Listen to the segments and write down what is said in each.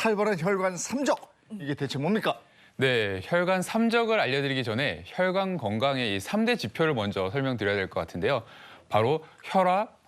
살벌한 혈관 삼적 이게 대체 뭡니까? 네, 혈관 삼적을 알려드리기 전에 혈관 건강의 이 삼대 지표를 먼저 설명드려야 될 것 같은데요. 바로 혈압,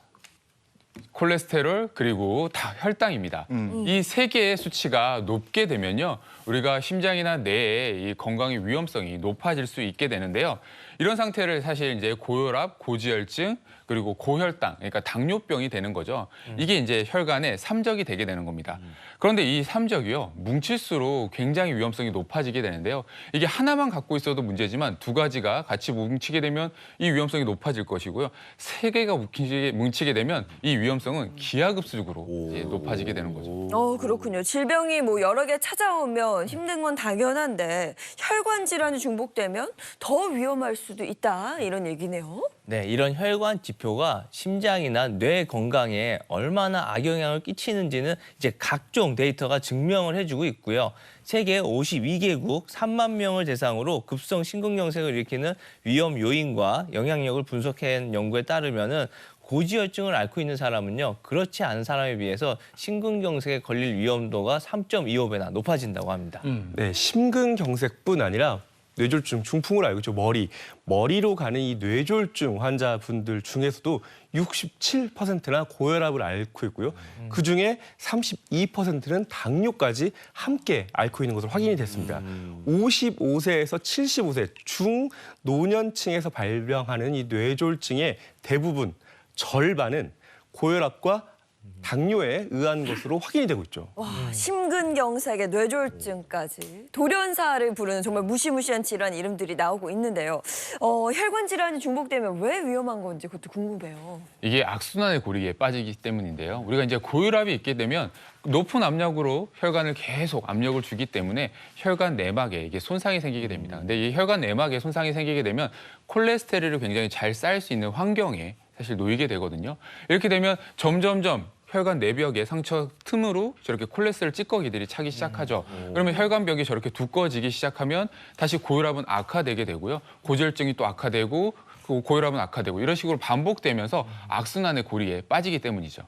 콜레스테롤 그리고 다 혈당입니다. 이세 개의 수치가 높게 되면요, 우리가 심장이나 뇌의 이 건강의 위험성이 높아질 수 있게 되는데요. 이런 상태를 사실 이제 고혈압, 고지혈증 그리고 고혈당, 그러니까 당뇨병이 되는 거죠. 이게 이제 혈관의 삼적이 되게 되는 겁니다. 그런데 이 삼적이요, 뭉칠수록 굉장히 위험성이 높아지게 되는데요. 이게 하나만 갖고 있어도 문제지만 두 가지가 같이 뭉치게 되면 이 위험성이 높아질 것이고요. 세 개가 뭉치게, 뭉치게 되면 이 위험성은 기하급수적으로 이제 높아지게 되는 거죠. 어, 그렇군요. 질병이 뭐 여러 개 찾아오면 힘든 건 당연한데 혈관 질환이 중복되면 더 위험할 수도 있다 이런 얘기네요. 네, 이런 혈관 지표가 심장이나 뇌 건강에 얼마나 악영향을 끼치는지는 이제 각종 데이터가 증명을 해주고 있고요. 세계 52개국 3만 명을 대상으로 급성 심근경색을 일으키는 위험 요인과 영향력을 분석한 연구에 따르면은 고지혈증을 앓고 있는 사람은요 그렇지 않은 사람에 비해서 심근경색에 걸릴 위험도가 3.25배나 높아진다고 합니다. 네, 심근경색뿐 아니라 뇌졸중, 중풍을 알고 있죠. 머리. 머리로 가는 이 뇌졸중 환자분들 중에서도 67%나 고혈압을 앓고 있고요. 그중에 32%는 당뇨까지 함께 앓고 있는 것으로 확인이 됐습니다. 55세에서 75세 중노년층에서 발병하는 이 뇌졸중의 대부분 절반은 고혈압과 당뇨에 의한 것으로 확인이 되고 있죠. 와, 심근경색에 뇌졸중까지 돌연사를 부르는 정말 무시무시한 질환 이름들이 나오고 있는데요. 어, 혈관 질환이 중복되면 왜 위험한 건지 그것도 궁금해요. 이게 악순환의 고리에 빠지기 때문인데요. 우리가 이제 고혈압이 있게 되면 높은 압력으로 혈관을 계속 압력을 주기 때문에 혈관 내막에 이게 손상이 생기게 됩니다. 근데 이 혈관 내막에 손상이 생기게 되면 콜레스테롤을 굉장히 잘 쌓일 수 있는 환경에 사실 놓이게 되거든요. 이렇게 되면 점점점 혈관 내벽에 상처 틈으로 저렇게 콜레스테롤 찌꺼기들이 차기 시작하죠. 그러면 혈관벽이 저렇게 두꺼워지기 시작하면 다시 고혈압은 악화되게 되고요. 고지혈증이 또 악화되고 그 고혈압은 악화되고 이런 식으로 반복되면서 악순환의 고리에 빠지기 때문이죠.